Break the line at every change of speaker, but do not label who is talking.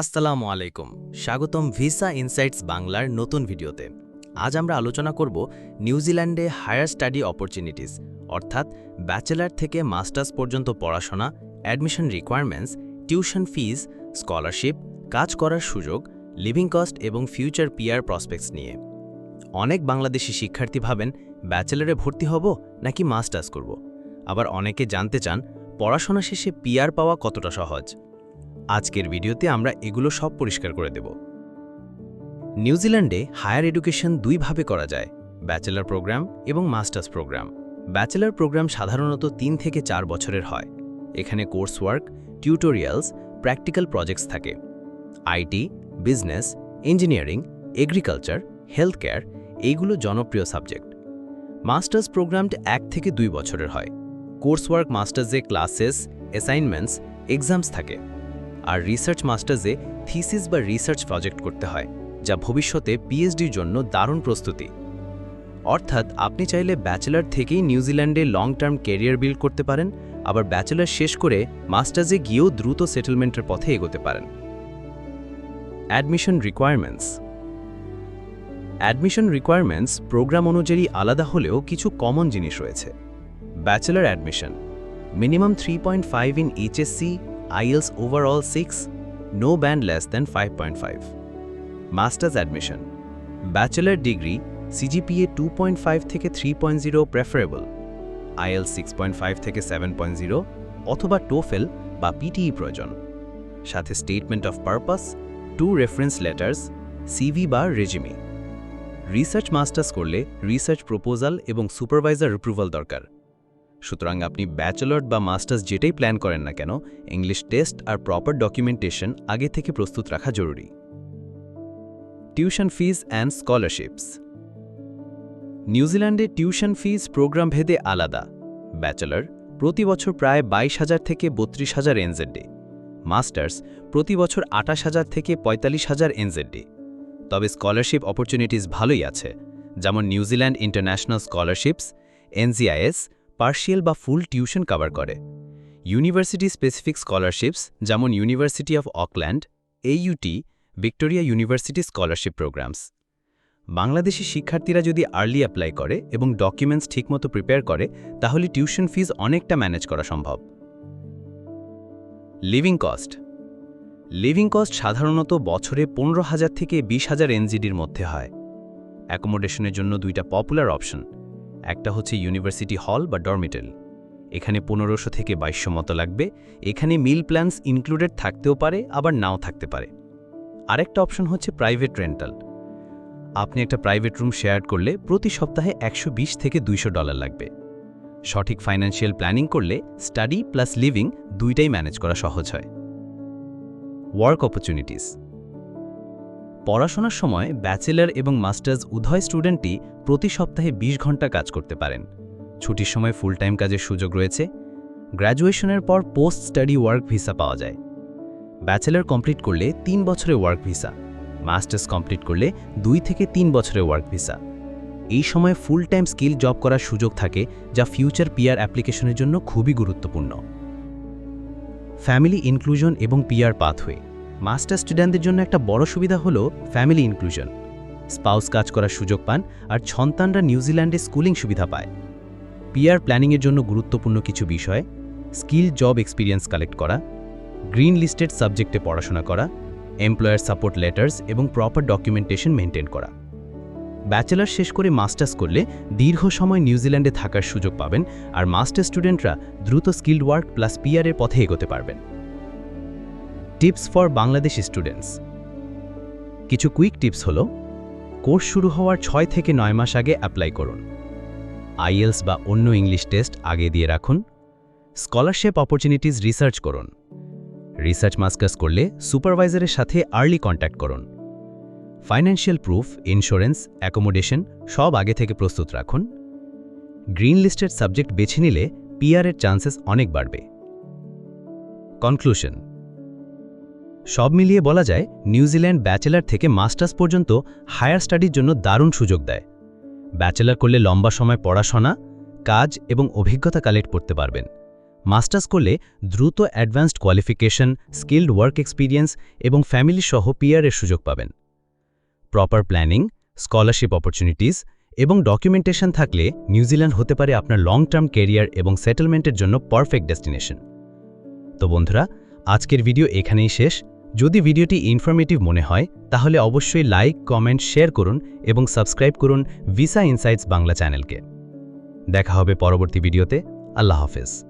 আসসালামু আলাইকুম। স্বাগতম ভিসা ইনসাইটস বাংলার নতুন ভিডিওতে। আজ আমরা আলোচনা করব নিউজিল্যান্ডে হায়ার স্টাডি অপরচুনিটিস, অর্থাৎ ব্যাচেলার থেকে মাস্টার্স পর্যন্ত পড়াশোনা, admission requirements, tuition fees, scholarship, কাজ করার সুযোগ, লিভিং কস্ট এবং ফিউচার পিয়ার প্রসপেক্টস নিয়ে। অনেক বাংলাদেশি শিক্ষার্থী ভাবেন, ব্যাচেলারে ভর্তি হব নাকি মাস্টার্স করব? আবার অনেকে জানতে চান, পড়াশোনা শেষে পিয়ার পাওয়া কতটা সহজ? আজকের ভিডিওতে আমরা এগুলো সব পরিষ্কার করে দেব। নিউজিল্যান্ডে হায়ার এডুকেশন দুইভাবে করা যায়, ব্যাচেলার প্রোগ্রাম এবং মাস্টার্স প্রোগ্রাম। ব্যাচেলার প্রোগ্রাম সাধারণত তিন থেকে চার বছরের হয়। এখানে course work tutorials, practical projects থাকে। IT, business, engineering, agriculture health care এইগুলো জনপ্রিয় সাবজেক্ট। মাস্টার্স প্রোগ্রামটা এক থেকে দুই বছরের হয়। কোর্স ওয়ার্ক মাস্টার্সে ক্লাসেস, অ্যাসাইনমেন্টস, এক্সামস থাকে। আর রিসার্চ মাস্টার্সে থিসিস বা রিসার্চ প্রজেক্ট করতে হয়, যা ভবিষ্যতে পিএইচডির জন্য দারুণ প্রস্তুতি। অর্থাৎ আপনি চাইলে ব্যাচেলার থেকেই নিউজিল্যান্ডে লং টার্ম ক্যারিয়ার বিল্ড করতে পারেন, আবার ব্যাচেলার শেষ করে মাস্টার্সে গিয়েও দ্রুত সেটেলমেন্টের পথে এগোতে পারেন। Admission requirements admission requirements program অনুযায়ী আলাদা হলেও কিছু কমন জিনিস রয়েছে। Bachelor admission minimum three point five in HSC IELTS overall 6, no band less than 5.5. Master's admission. Bachelor degree, CGPA 2.5 থেকে 3.0 preferable. IELTS 6.5 থেকে 7.0 অথবা TOEFL বা PTE প্রয়োজন সাথে statement of purpose two reference letters CV বা resume research masters করলে research proposal এবং supervisor approval দরকার সুতরাং আপনি ব্যাচেলর বা মাস্টার্স যেটাই প্ল্যান করেন না কেন, ইংলিশ টেস্ট আর প্রপার ডকুমেন্টেশন আগে থেকে প্রস্তুত রাখা জরুরি। Tuition fees and scholarships. নিউজিল্যান্ডে টিউশন ফিজ প্রোগ্রাম ভেদে আলাদা। ব্যাচেলর প্রতি বছর প্রায় বাইশ হাজার থেকে বত্রিশ হাজার এনজেডি মাস্টার্স প্রতি বছর আটাশ হাজার থেকে পঁয়তাল্লিশ হাজার এনজেডি তবে স্কলারশিপ অপরচুনিটিস ভালোই আছে, যেমন New Zealand international scholarships, NZIS partial বা ফুল টিউশন কভার করে। ইউনিভার্সিটি স্পেসিফিক স্কলারশিপস যেমন university of Auckland AUT Victoria university scholarship programmes. Bangladeshi শিক্ষার্থীরা যদি আর্লি অ্যাপ্লাই করে এবং ডকুমেন্টস ঠিকমতো প্রিপেয়ার করে, তাহলে টিউশন ফিজ অনেকটা ম্যানেজ করা সম্ভব। Living cost. লিভিং কস্ট সাধারণত বছরে পনেরো হাজার থেকে বিশ হাজার এনজিডির মধ্যে হয়। অ্যাকোমোডেশনের জন্য দুইটা পপুলার অপশন। একটা হচ্ছে ইউনিভার্সিটি হল বা ডরমিটারি এখানে পনেরোশো থেকে বাইশশো মতো লাগবে। এখানে মিল প্ল্যানস ইনক্লুডেড থাকতেও পারে, আবার নাও থাকতে পারে। আরেকটা অপশন হচ্ছে প্রাইভেট রেন্টাল। আপনি একটা প্রাইভেট রুম শেয়ার করলে প্রতি সপ্তাহে একশো বিশ থেকে দুইশো ডলার লাগবে। সঠিক ফাইন্যান্সিয়াল প্ল্যানিং করলে স্টাডি প্লাস লিভিং দুইটাই ম্যানেজ করা সহজ হয়। Work opportunities. পড়াশোনার সময় ব্যাচেলার এবং মাস্টার্স উভয় স্টুডেন্টই প্রতি সপ্তাহে ২০ ঘণ্টা কাজ করতে পারেন। ছুটির সময় ফুল টাইম কাজের সুযোগ রয়েছে। গ্র্যাজুয়েশনের পর পোস্ট স্টাডি ওয়ার্ক ভিসা পাওয়া যায়। ব্যাচেলার কমপ্লিট করলে তিন বছরের ওয়ার্ক ভিসা, মাস্টার্স কমপ্লিট করলে দুই থেকে তিন বছরের ওয়ার্ক ভিসা। এই সময় ফুল টাইম স্কিল জব করার সুযোগ থাকে যা ফিউচার পিয়ার অ্যাপ্লিকেশনের জন্য খুবই গুরুত্বপূর্ণ। ফ্যামিলি ইনক্লুশন এবং পিআর পাথওয়ে। মাস্টার স্টুডেন্টদের জন্য একটা বড় সুবিধা হলো ফ্যামিলি ইনক্লুশন। স্পাউস কাজ করার সুযোগ পান আর সন্তানরা নিউজিল্যান্ডে স্কুলিং সুবিধা পায়। পিআর প্ল্যানিংয়ের জন্য গুরুত্বপূর্ণ কিছু বিষয়, স্কিল জব এক্সপিরিয়েন্স কালেক্ট করা, গ্রিন লিস্টেড সাবজেক্টে পড়াশোনা করা, এমপ্লয়ার সাপোর্ট লেটার্স এবং প্রপার ডকুমেন্টেশন মেনটেন করা। ব্যাচেলার শেষ করে মাস্টার্স করলে দীর্ঘ সময় নিউজিল্যান্ডে থাকার সুযোগ পাবেন আর মাস্টার স্টুডেন্টরা দ্রুত স্কিল্ড ওয়ার্ক প্লাস পিয়ারের পথে এগোতে পারবেন। Tips for Bangladesh students. কিছু কুইক টিপস হলো, কোর্স শুরু হওয়ার ছয় থেকে নয় মাস আগে অ্যাপ্লাই করুন। আইএলস বা অন্য ইংলিশ টেস্ট আগে দিয়ে রাখুন। স্কলারশিপ অপরচুনিটিস রিসার্চ করুন। রিসার্চ মাস্টার্স করলে সুপারভাইজারের সাথে আর্লি কন্ট্যাক্ট করুন। ফাইন্যান্সিয়াল প্রুফ, ইন্স্যুরেন্স, অ্যাকোমোডেশন সব আগে থেকে প্রস্তুত রাখুন। গ্রিন লিস্টেড সাবজেক্ট বেছে নিলে পিআরের চান্সেস অনেক বাড়বে। কনক্লুশন সব মিলিয়ে বলা যায় নিউজিল্যান্ড ব্যাচেলার থেকে মাস্টার্স পর্যন্ত হায়ার স্টাডির জন্য দারুণ সুযোগ দেয়। ব্যাচেলার করলে লম্বা সময় পড়াশোনা, কাজ এবং অভিজ্ঞতা কালেক্ট করতে পারবেন। মাস্টার্স করলে দ্রুত advanced qualification, skilled work experience এবং ফ্যামিলি সহ পিয়ারের সুযোগ পাবেন। প্রপার প্ল্যানিং, স্কলারশিপ অপরচুনিটিস এবং ডকুমেন্টেশন থাকলে নিউজিল্যান্ড হতে পারে আপনার লং টার্ম কেরিয়ার এবং সেটেলমেন্টের জন্য পারফেক্ট ডেস্টিনেশন। তো বন্ধুরা, আজকের ভিডিও এখানেই শেষ। যদি ভিডিওটি ইনফরমেটিভ মনে হয়, তাহলে অবশ্যই লাইক কমেন্ট শেয়ার করুন এবং সাবস্ক্রাইব করুন ভিসা ইনসাইটস বাংলা চ্যানেলকে। দেখা হবে পরবর্তী ভিডিওতে। আল্লাহ হাফেজ।